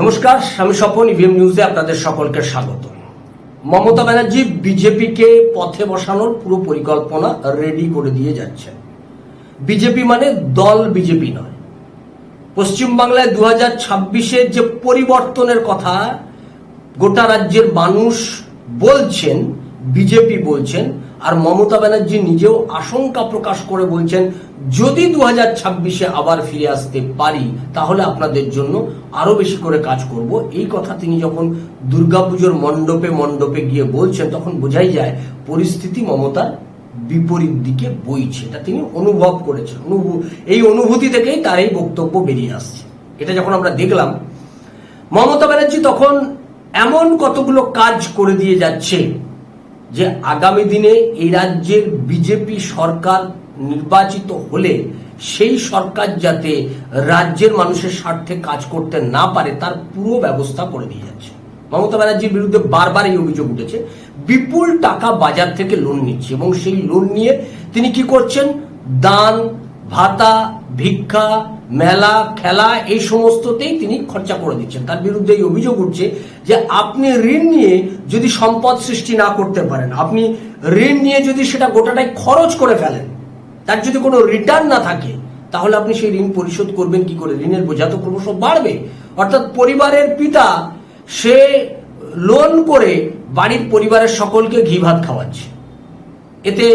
নমস্কার, আমি স্বপন ইভিএম নিউজে আপনাদের সকলকে স্বাগত। মমতা ব্যানার্জি বিজেপিকে পথে বসানোর পুরো পরিকল্পনা রেডি করে দিয়ে যাচ্ছেন। বিজেপি মানে দল বিজেপি নয়। পশ্চিমবাংলায় দু হাজার ছাব্বিশের যে পরিবর্তনের কথা গোটা রাজ্যের মানুষ বলছেন, বিজেপি বলছেন আর মমতা ব্যানার্জি নিজেও আশঙ্কা প্রকাশ করে বলছেন, যদি দু হাজার ছাব্বিশে আবার ফিরে আসতে পারি, তাহলে আপনাদের জন্য আরও বেশি করে কাজ করব। এই কথা তিনি যখন দুর্গাপুজোর মণ্ডপে মণ্ডপে গিয়ে বলছেন, তখন বোঝাই যায় পরিস্থিতি মমতার বিপরীত দিকে বইছে। এটা তিনি অনুভব করেছেন। এই অনুভূতি থেকেই তার এই বক্তব্য বেরিয়ে আসছে। এটা যখন আমরা দেখলাম, মমতা ব্যানার্জি তখন এমন কতগুলো কাজ করে দিয়ে যাচ্ছে যে আগামী দিনে এই রাজ্যের বিজেপি সরকার নির্বাচিত হলে সেই সরকার যাতে রাজ্যের মানুষের স্বার্থে কাজ করতে না পারে, তার পুরো ব্যবস্থা করে দিয়ে যাচ্ছে। মমতা ব্যানার্জির বিরুদ্ধে বারবার এই অভিযোগ উঠেছে। বিপুল টাকা বাজার থেকে লোন নিচ্ছে এবং সেই লোন নিয়ে তিনি কি করছেন? দান ভাতা, ভিক্ষা, মেলা, খেলা, এই সমস্ততেই তিনি খরচা করে দিচ্ছেন। তার বিরুদ্ধে এই অভিযোগ উঠছে যে আপনি ঋণ নিয়ে যদি সম্পদ সৃষ্টি না করতে পারেন, আপনি ঋণ নিয়ে যদি সেটা গোটাটাই খরচ করে ফেলেন, তার যদি কোনো রিটার্ন না থাকে, তাহলে আপনি সেই ঋণ পরিশোধ করবেন কি করে? ঋণের বোঝা তো ক্রমশ বাড়বে। অর্থাৎ পরিবারের পিতা, সে লোন করে বাড়ির পরিবারের সকলকে ঘি ভাত খাওয়াচ্ছে। এতে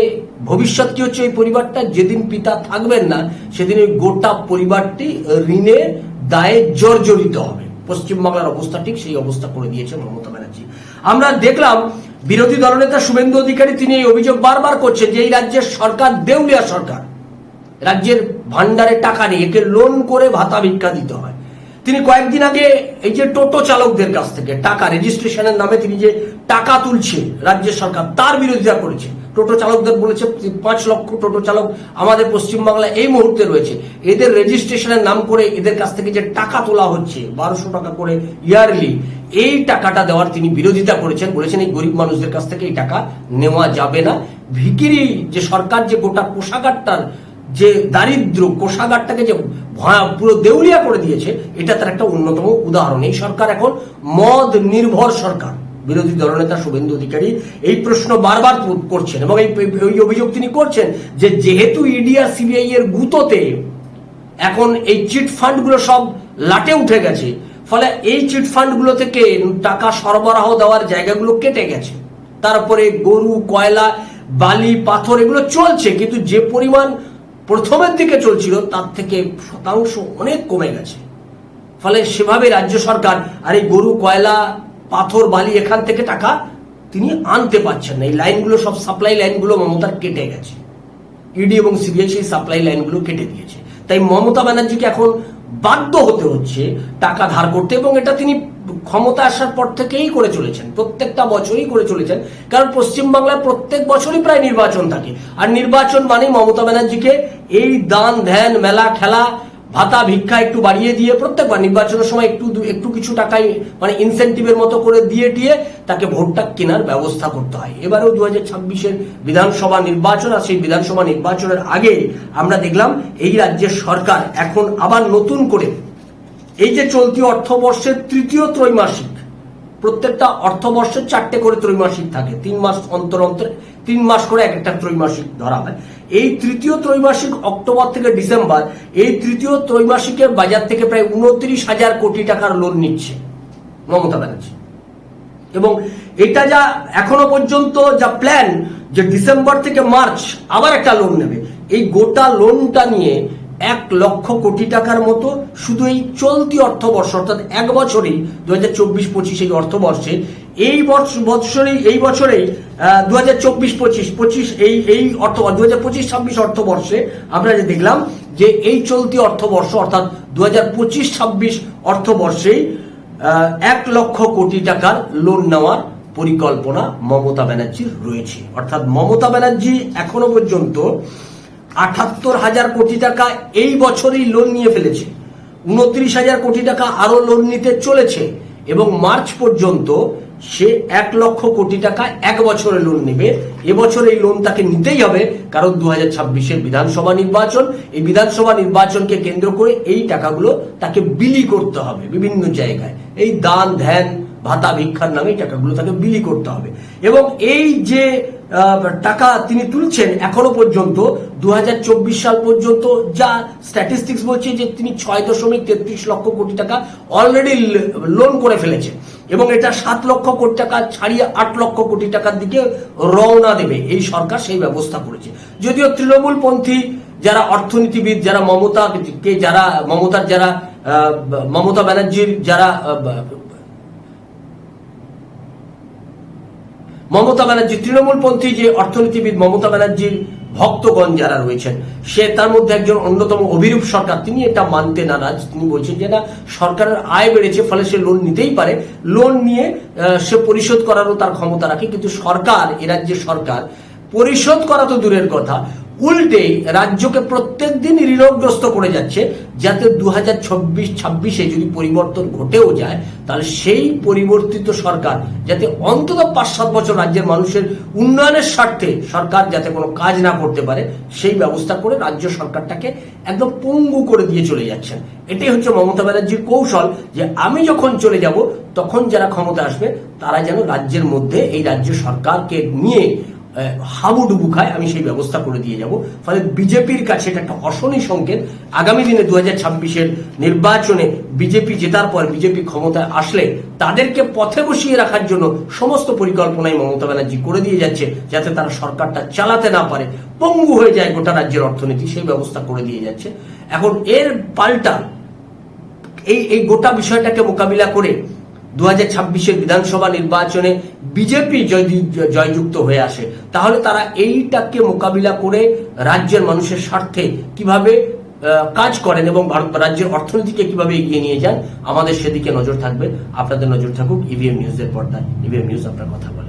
ভবিষ্যৎ কি হচ্ছে ওই পরিবারটা? যেদিন পিতা থাকবেন না, সেদিন ওই গোটা পরিবারটি ঋণে দায়ে জর্জরিত হবে। পশ্চিমবাংলার অবস্থা ঠিক সেই অবস্থা করে দিয়েছে মমতা ব্যানার্জি। আমরা দেখলাম বিরোধী দলনেতা শুভেন্দু অধিকারী তিনি এই অভিযোগ বারবার করছেন যে এই রাজ্যের সরকার দেউলিয়া সরকার। রাজ্যের ভান্ডারে টাকা নেই, একে লোন করে ভাতা ভিক্ষা দিতে হয়। তিনি কয়েকদিন আগে এই যে টোটো চালকদের কাছ থেকে টাকা রেজিস্ট্রেশনের নামে তিনি যে টাকা তুলছে রাজ্য সরকার, তার বিরোধিতা করেছে টোটো চালকদের বলেছে, পাঁচ লক্ষ টোটো চালক আমাদের পশ্চিমবাংলায় এই মুহূর্তে রয়েছে। এদের রেজিস্ট্রেশনের নাম করে এদের কাছ থেকে যে টাকা তোলা হচ্ছে, বারোশো টাকা করে ইয়ারলি, এই টাকাটা দেওয়ার তিনি বিরোধিতা করেছেন, বলেছেন এই গরিব মানুষদের কাছ থেকে এই টাকা নেওয়া যাবে না। ভিকিরি যে সরকার যে গোটা কোষাগারটার যে দারিদ্র কোষাগারটাকে যে পুরো দেউলিয়া করে দিয়েছে, এটা তার একটা অন্যতম উদাহরণ। এই সরকার এখন মদ নির্ভর সরকার। বিরোধী দলনেতা শুভেন্দু অধিকারী এই প্রশ্ন বারবার করছেন এবং এই অভিযোগ তিনি করছেন যে যেহেতু ইডি আর সিবিআই এর গুতোতে এখন এই চিট ফান্ডগুলো সব লাটে উঠে গেছে, ফলে এই চিট ফান্ডগুলো থেকে টাকা সরবরাহ দেওয়ার জায়গাগুলো কেটে গেছে। তারপরে গরু, কয়লা, বালি, পাথর এগুলো চলছে, কিন্তু যে পরিমাণ প্রথমের দিকে চলছিল তার থেকে শতাংশ অনেক কমে গেছে। ফলে সেভাবে রাজ্য সরকার আর এই গরু, কয়লা পাথর, বালি, এখান থেকে টাকা তিনি আনতে পারছেন না। এই লাইনগুলো সব সাপ্লাই লাইনগুলো মমতার কেটে গেছে। ইডি এবং সিবিআই সেই সাপ্লাই লাইনগুলো কেটে দিয়েছে। তাই মমতা ব্যানার্জিকে এখন বাধ্য হতে হচ্ছে টাকা ধার করতে এবং এটা তিনি ক্ষমতা আসার পর থেকেই করে চলেছেন। প্রত্যেকটা বছরই করে চলেছেন। কারণ পশ্চিমবাংলায় প্রত্যেক বছরই প্রায় নির্বাচন থাকে। আর নির্বাচন মানে মমতা ব্যানার্জিকে এই দান, ধ্যান, মেলা, খেলা ভাতা, ভিক্ষা একটু বাড়িয়ে দিয়ে প্রত্যেকবার নির্বাচনের সময় একটু একটু কিছু টাকাই মানে ইনসেন্টিভের মতো করে দিয়ে দিয়ে তাকে ভোটটা কেনার ব্যবস্থা করতে হয়। এবারেও দু হাজার ছাব্বিশের বিধানসভা নির্বাচন আর সেই বিধানসভা নির্বাচনের আগে আমরা দেখলাম এই রাজ্যের সরকার এখন আবার নতুন করে এই যে চলতি অর্থবর্ষের তৃতীয় ত্রৈমাসিক প্রত্যেকটা অর্থবর্ষ চারটে করে ত্রৈমাসিক থাকে। তিন মাস অন্তর অন্তর, তিন মাস করে এক একটা ত্রৈমাসিক ধরা হয়। এই তৃতীয় ত্রৈমাসিক অক্টোবর থেকে ডিসেম্বর, এই তৃতীয় ত্রৈমাসিকের বাজার থেকে প্রায় উনত্রিশ হাজার কোটি টাকার লোন নিচ্ছে মমতা ব্যানার্জি। এবং এটা যা এখনও পর্যন্ত যা প্ল্যান যে ডিসেম্বর থেকে মার্চ আবার একটা লোন নেবে। এই গোটা লোনটা নিয়ে এক লক্ষ কোটি টাকার মতো শুধু এই চলতি অর্থবর্ষ, অর্থাৎ এক বছরেই দু হাজার চব্বিশ পঁচিশ এই অর্থবর্ষে, এই বছরেই এই বছরেই দু হাজার চব্বিশ পঁচিশ পঁচিশ এই এই অর্থ দু হাজার পঁচিশ ছাব্বিশ অর্থবর্ষে আমরা যে দেখলাম যে এই চলতি অর্থবর্ষ, অর্থাৎ দু হাজার পঁচিশ ছাব্বিশ অর্থবর্ষেই এক লক্ষ কোটি টাকার লোন নেওয়ার পরিকল্পনা মমতা ব্যানার্জির রয়েছে। অর্থাৎ মমতা ব্যানার্জি এখনও পর্যন্ত আটাত্তর হাজার কোটি টাকা এই বছরই লোন নিয়ে ফেলেছে। উনত্রিশ হাজার কোটি টাকা আরও লোন নিতে চলেছে এবং মার্চ পর্যন্ত সে এক লক্ষ কোটি টাকা এক বছরে লোন নেবে। এবছর এই লোন তাকে নিতেই হবে, কারণ দু হাজার ছাব্বিশের বিধানসভা নির্বাচন। এই বিধানসভা নির্বাচনকে কেন্দ্র করে এই টাকাগুলো তাকে বিলি করতে হবে বিভিন্ন জায়গায়। এই দান, ধ্যান ভাতা ভিক্ষার নামে টাকাগুলো তাকে বিলি করতে হবে। এবং এই যে টাকা তিনি তুলছেন এখনও পর্যন্ত দু হাজার চব্বিশ সাল পর্যন্ত যা স্ট্যাটিস্টিক্স বলছে যে তিনি ছয় দশমিক তেত্রিশ লক্ষ কোটি টাকা অলরেডি লোন করে ফেলেছে এবং এটা সাত লক্ষ কোটি টাকা ছাড়িয়ে আট লক্ষ কোটি টাকার দিকে রওনা দেবে। এই সরকার সেই ব্যবস্থা করেছে। যদিও তৃণমূলপন্থী যারা অর্থনীতিবিদ, যারা মমতাকে যারা, মমতার যারা মমতা ব্যানার্জির যারা মমতা ব্যানার্জি, তৃণমূলপন্থী যে অর্থনীতিবিদ মমতা ব্যানার্জির ভক্তগণ যারা রয়েছেন, সে তার মধ্যে একজন অন্যতম অভিরূপ সরকার। তিনি এটা মানতে নারাজ। তিনি বলছেন যে না, সরকারের আয় বেড়েছে, ফলে সে লোন নিতেই পারে। লোন নিয়ে সে পরিশোধ করারও তার ক্ষমতা রাখে। কিন্তু সরকার, এ সরকার, পরিশোধ করা তো দূরের কথা। উল্টে রাজ্যকে প্রত্যেক দিন ঋণগ্রস্ত করে যাচ্ছে, যাতে দু হাজার চব্বিশ ছাব্বিশে যদি পরিবর্তন ঘটেও যায়, তাহলে সেই পরিবর্তিত সরকার যাতে অন্তত পাঁচ সাত বছর রাজ্যের মানুষের উন্নয়নের স্বার্থে সরকার যাতে কোনো কাজ না করতে পারে, সেই ব্যবস্থা করে রাজ্য সরকারটাকে একদম পঙ্গু করে দিয়ে চলে যাচ্ছেন। এটাই হচ্ছে মমতা ব্যানার্জির কৌশল যে আমি যখন চলে যাব, তখন যারা ক্ষমতা আসবে, তারা যেন রাজ্যের মধ্যে এই রাজ্য সরকারকে নিয়ে হাবুডুবু খায়, আমি সেই ব্যবস্থা করে দিয়ে যাব। ফলে বিজেপির কাছে এটা একটা অশনি সংকেত। আগামী দিনে দু হাজার ছাব্বিশের নির্বাচনে বিজেপি জেতার পর বিজেপি ক্ষমতায় আসলে তাদেরকে পথে বসিয়ে রাখার জন্য সমস্ত পরিকল্পনাই মমতা ব্যানার্জি করে দিয়ে যাচ্ছে, যাতে তারা সরকারটা চালাতে না পারে। পঙ্গু হয়ে যায় গোটা রাজ্যের অর্থনীতি, সেই ব্যবস্থা করে দিয়ে যাচ্ছে। এখন এর পাল্টা এই এই গোটা বিষয়টাকে মোকাবিলা করে দু হাজার বিধানসভা নির্বাচনে বিজেপি যদি জয়যুক্ত হয়ে আসে, তাহলে তারা এইটাকে মোকাবিলা করে রাজ্যের মানুষের স্বার্থে কীভাবে কাজ করেন এবং ভারত রাজ্যের অর্থনীতিকে কীভাবে এগিয়ে নিয়ে যান, আমাদের সেদিকে নজর থাকবে। আপনাদের নজর থাকুক ইভিএম নিউজের পর্দায়। ইভিএম নিউজ আপনার কথা বলে।